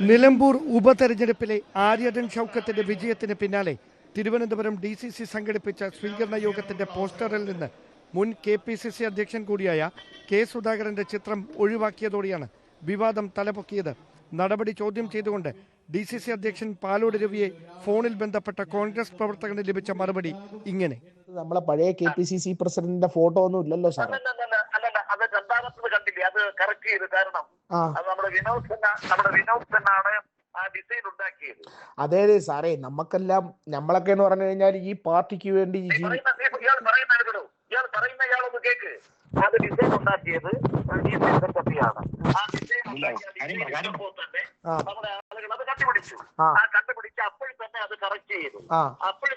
നിലമ്പൂർ ഉപതെരഞ്ഞെടുപ്പിലെ ആര്യടൻ ഷൗക്കത്തിന്റെ വിജയത്തിന് പിന്നാലെ Thiruvananthapuram D C C സംഘടിപ്പിച്ച സ്വീകരണ യോഗത്തിന്റെ പോസ്റ്ററിൽ നിന്ന് മുൻ കെ പി സി സി അധ്യക്ഷൻ കൂടിയായ കെ സുധാകരന്റെ ചിത്രം ഒഴിവാക്കിയതോടെയാണ് വിവാദം തലപൊക്കിയത്. നടപടി ചോദ്യം ചെയ്തുകൊണ്ട് ഡി സി സി അധ്യക്ഷൻ പാലോട് രവിയെ ഫോണിൽ ബന്ധപ്പെട്ട കോൺഗ്രസ് പ്രവർത്തകന് ലഭിച്ച മറുപടി ഇങ്ങനെ. നമ്മളെ പഴയ കെ പി സി സി പ്രസിഡന്റിന്റെ ഫോട്ടോ ഒന്നും ഇല്ലല്ലോ സാറേ അല്ലല്ല അല്ലല്ല അത് രണ്ടാമത്തത് കണ്ടില്ലേ അത് കറക്റ്റ് ചെയ്ത് കാരണം അത് നമ്മുടെ വിനോദ് നമ്മുടെ വിനോദ് തന്നാണ് അതെ അതെ സാറേ നമുക്കെല്ലാം നമ്മളൊക്കെ എന്ന് പറഞ്ഞു കഴിഞ്ഞാൽ ഈ പാർട്ടിക്ക് വേണ്ടി ഇയാൾ പറയുന്ന കേട്ടോ ഇയാൾ പറയുന്ന ഇയാളൊന്ന് കേക്ക്. അത് ഡിസൈൻ ഉണ്ടാക്കിയത് സെക്രട്ടറിയാണ് ആ ഡിസൈൻ ഉണ്ടാക്കിയ. നമ്മുടെ ആളുകൾ അത് കണ്ടുപിടിച്ചു. ആ. കണ്ടുപിടിച്ച് അപ്പോഴും തന്നെ അത് കറക്റ്റ് ചെയ്തു. അപ്പോഴും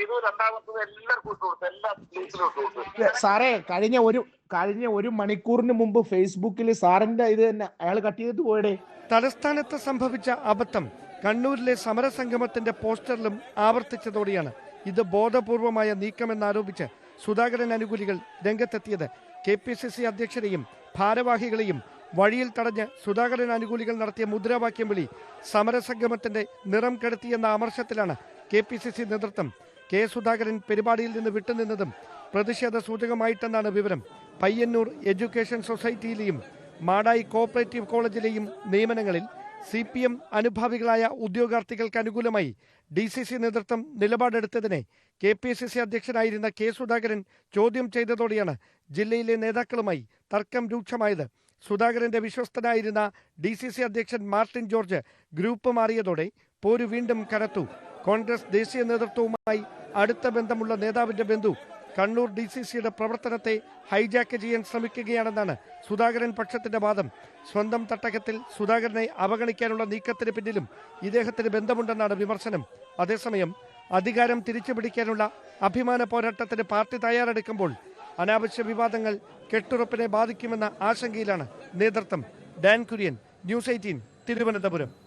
ചെയ്തു രണ്ടാമത്തത് എല്ലാവർക്കും ഇട്ട് കൊടുത്തു എല്ലാ പ്ലേസിലും ഇട്ട് കൊടുത്തു. ഏ, സാറേ കഴിഞ്ഞ ഒരു കഴിഞ്ഞ ഒരു മണിക്കൂറിന് മുമ്പ് ഫേസ്ബുക്കിൽ സാറിന്റെ ഇത് തന്നെ അയാൾ കട്ട് ചെയ്തിട്ട് പോയടേ. തലസ്ഥാനത്ത് സംഭവിച്ച അബദ്ധം കണ്ണൂരിലെ സമരസംഗമത്തിന്റെ പോസ്റ്ററിലും ആവർത്തിച്ചതോടെയാണ് ഇത് ബോധപൂർവമായ നീക്കമെന്നാരോപിച്ച് സുധാകരൻ അനുകൂലികൾ രംഗത്തെത്തിയത്. കെ പി സി സി അധ്യക്ഷരെയും ഭാരവാഹികളെയും വഴിയിൽ തടഞ്ഞ് സുധാകരൻ അനുകൂലികൾ നടത്തിയ മുദ്രാവാക്യം വിളി സമരസംഗമത്തിന്റെ നിറം കെടുത്തിയെന്ന അമർശത്തിലാണ് കെ പി സി സി നേതൃത്വം കെ സുധാകരൻ പരിപാടിയിൽ നിന്ന് വിട്ടുനിന്നതും പ്രതിഷേധ സൂചകമായിട്ടെന്നാണ് വിവരം. പയ്യന്നൂർ എഡ്യൂക്കേഷൻ സൊസൈറ്റിയിലെയും മാടായി കോപ്പറേറ്റീവ് കോളേജിലെയും നിയമനങ്ങളിൽ സി പി എം അനുഭാവികളായ ഉദ്യോഗാർത്ഥികൾക്ക് അനുകൂലമായി ഡി സി സി നേതൃത്വം നിലപാടെടുത്തതിനെ കെ പി സി സി അധ്യക്ഷനായിരുന്ന കെ സുധാകരൻ ചോദ്യം ചെയ്തതോടെയാണ് ജില്ലയിലെ നേതാക്കളുമായി തർക്കം രൂക്ഷമായത്. സുധാകരന്റെ വിശ്വസ്തനായിരുന്ന ഡി സി സി അധ്യക്ഷൻ മാർട്ടിൻ ജോർജ് ഗ്രൂപ്പ് മാറിയതോടെ പോര് വീണ്ടും കനത്തു. കോൺഗ്രസ് ദേശീയ നേതൃത്വവുമായി അടുത്ത ബന്ധമുള്ള നേതാവിന്റെ ബന്ധു കണ്ണൂർ ഡി സി സിയുടെ പ്രവർത്തനത്തെ ഹൈജാക്ക് ചെയ്യാൻ ശ്രമിക്കുകയാണെന്നാണ് സുധാകരൻ പക്ഷത്തിന്റെ വാദം. സ്വന്തം തട്ടകത്തിൽ സുധാകരനെ അവഗണിക്കാനുള്ള നീക്കത്തിന് പിന്നിലും ഇദ്ദേഹത്തിന് ബന്ധമുണ്ടെന്നാണ് വിമർശനം. അതേസമയം അധികാരം തിരിച്ചുപിടിക്കാനുള്ള അഭിമാന പോരാട്ടത്തിന് പാർട്ടി തയ്യാറെടുക്കുമ്പോൾ അനാവശ്യ വിവാദങ്ങൾ കെട്ടുറപ്പിനെ ബാധിക്കുമെന്ന ആശങ്കയിലാണ് നേതൃത്വം. Dan Kurian News Eighteen Thiruvananthapuram.